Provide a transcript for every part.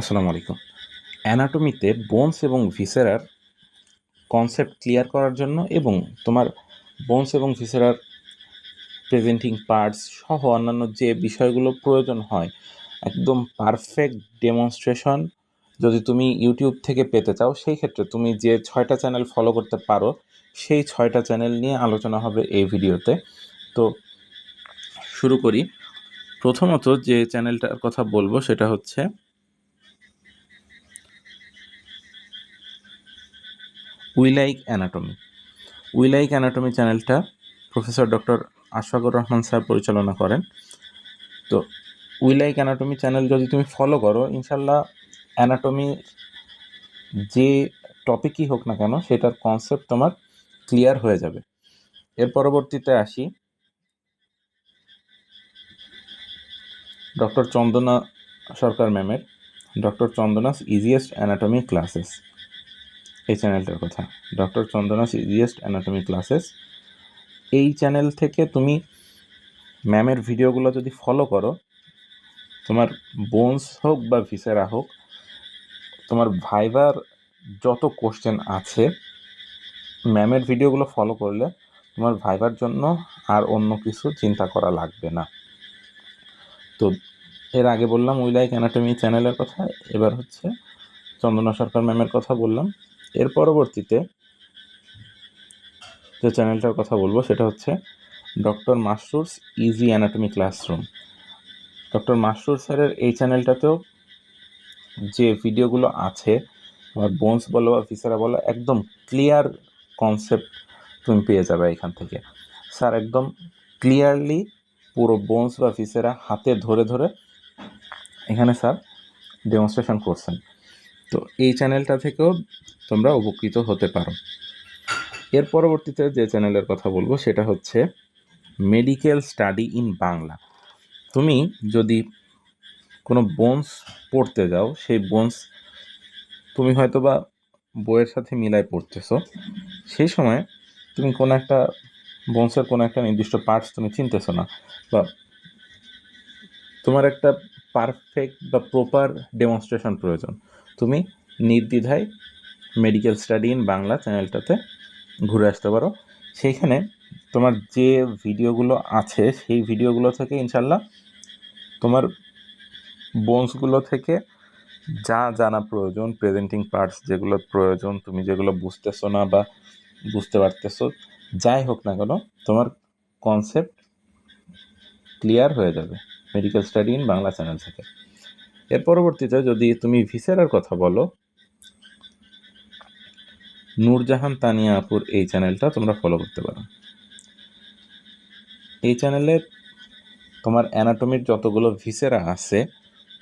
আসসালামু আলাইকুম। অ্যানাটমিতে বোনস এবং ভিসেরার কনসেপ্ট ক্লিয়ার করার জন্য এবং তোমার বোনস এবং ভিসেরার প্রেজেন্টিং পার্টস সহ অন্যান্য যে বিষয়গুলো প্রয়োজন হয়, একদম পারফেক্ট ডেমনস্ট্রেশন যদি তুমি ইউটিউব থেকে পেতে চাও, সেই ক্ষেত্রে তুমি যে ছয়টা চ্যানেল ফলো করতে পারো, সেই ছয়টা চ্যানেল নিয়ে আলোচনা হবে এই ভিডিওতে। তো শুরু করি। প্রথমত যে চ্যানেলটার কথা বলব সেটা হচ্ছে we like anatomy we like anatomy চ্যানেলটা professor doctor Ashfaqur Rahman sir পরিচালনা করেন। তো উইলাইক অ্যানাটমি চ্যানেল যদি তুমি ফলো করো ইনশাল্লাহ অ্যানাটমি যে টপিকই হোক না কেন, সেটার কনসেপ্ট তোমার ক্লিয়ার হয়ে যাবে। এর পরবর্তীতে আসি। ডক্টর চন্দনা সরকার ম্যামের doctor Chandana's easiest anatomy classes এই চ্যানেলটার কথা। Doctor Chandana's easiest anatomy classes এই চ্যানেল থেকে তুমি ম্যামের ভিডিওগুলো যদি ফলো করো, তোমার বোনস হোক বা ভিসেরা হোক, তোমার ভাইবার যত কোশ্চেন আছে ম্যামের ভিডিওগুলো ফলো করলে তোমার ভাইবার জন্য আর অন্য কিছু চিন্তা করা লাগবে না। তো এর আগে বললাম, উইলাইক অ্যানাটমি চ্যানেলের কথা। এবার হচ্ছে চন্দনা সরকার ম্যামের কথা বললাম। এর পরবর্তীতে যে চ্যানেলটার কথা বলব সেটা হচ্ছে doctor Masrur's easy anatomy classroom. Doctor Masrur স্যারের এই চ্যানেলটাতেও যে ভিডিওগুলো আছে তোমার বোনস বলো বা ফিসারা বলো, একদম ক্লিয়ার কনসেপ্ট তুমি পেয়ে যাবে এখান থেকে। স্যার একদম ক্লিয়ারলি পুরো বোনস বা ফিসেরা হাতে ধরে ধরে এখানে স্যার ডেমনস্ট্রেশন করছেন। তো এই চ্যানেলটা থেকেও তোমরা উপকৃত হতে পারো। এর পরবর্তীতে যে চ্যানেলের কথা বলব, সেটা হচ্ছে মেডিকেল স্টাডি ইন বাংলা। তুমি যদি কোনো বোনস পড়তে যাও, সেই বোনস তুমি হয়তো বা বইয়ের সাথে মিলাই পড়তেছো। সেই সময় তুমি কোনো একটা বোনসের কোনো একটা নির্দিষ্ট পার্টস তুমি চিনতেছো না বা তোমার একটা পারফেক্ট বা প্রপার ডেমনস্ট্রেশন প্রয়োজন। তুমি নির্দ্বিধায় মেডিকেল স্টাডি ইন বাংলা চ্যানেলটাতে ঘুরে আসতে পারো। সেইখানে তোমার যে ভিডিওগুলো আছে, সেই ভিডিওগুলো থেকে ইনশাল্লাহ তোমার বোনসগুলো থেকে যা জানা প্রয়োজন প্রেজেন্টিং পার্টস যেগুলো প্রয়োজন, তুমি যেগুলো বুঝতেছো না বা বুঝতে পারতেছো, যাই হোক না কেন, তোমার কনসেপ্ট ক্লিয়ার হয়ে যাবে। Medical study in Bangla channel থেকে। এর পরবর্তীতে যদি তুমি ভিসেরার কথা বলো, নূরজাহান তানিয়া আপুর এই চ্যানেলটা তোমরা ফলো করতে পারো। এই চ্যানেলে তোমার অ্যানাটমির যতগুলো ভিসেরা আছে,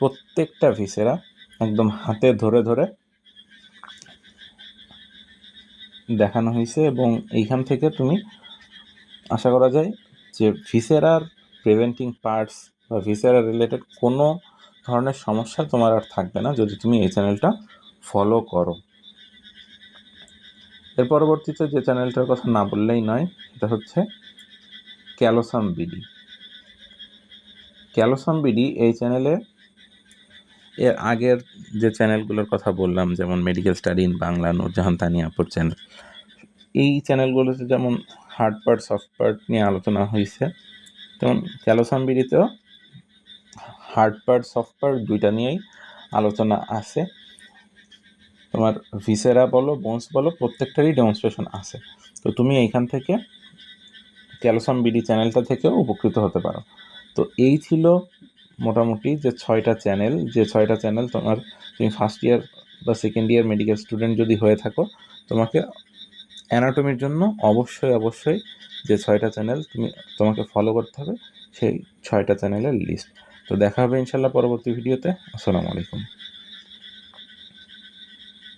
প্রত্যেকটা ভিসেরা একদম হাতে ধরে ধরে দেখানো হয়েছে এবং এইখান থেকে তুমি আশা করা যায় যে ভিসেরার প্রিভেন্টিং পার্টস বা ভিসেরা রিলেটেড কোনো ধরনের সমস্যা তোমার আর থাকবে না যদি তুমি এই চ্যানেলটা ফলো করো। এর পরবর্তীতে যে চ্যানেলটার কথা না বললেই নয়, সেটা হচ্ছে ক্যালোসাম বিডি। ক্যালোসাম বিডি এই চ্যানেলে এর আগের যে চ্যানেলগুলোর কথা বললাম, যেমন medical study in Bangla, Nurjahan Taniyapur channel, এই চ্যানেলগুলোতে যেমন হার্ড পার্ট সফট পার্ট নিয়ে আলোচনা হয়েছে তেমন ক্যালোসাম বিডিতেও হার্ড পার্ট সফট দুইটা নিয়েই আলোচনা আছে। তোমার ভিসেরা বলো বোনস বলো, প্রত্যেকটারই ডেমনস্ট্রেশন আছে। তো তুমি এইখান থেকে ক্যালসাম বিডি চ্যানেলটা থেকেও উপকৃত হতে পারো। তো এই ছিল মোটামুটি যে ছয়টা চ্যানেল যে ছয়টা চ্যানেল তোমার তুমি ফার্স্ট ইয়ার বা সেকেন্ড ইয়ার মেডিকেল স্টুডেন্ট যদি হয়ে থাকো, তোমাকে অ্যানাটমির জন্য অবশ্যই অবশ্যই যে ছয়টা চ্যানেল তুমি তোমাকে ফলো করতে হবে, সেই ছয়টা চ্যানেলের লিস্ট তো দেখা হবে ইনশাল্লাহ পরবর্তী ভিডিওতে। আসসালামু আলাইকুম।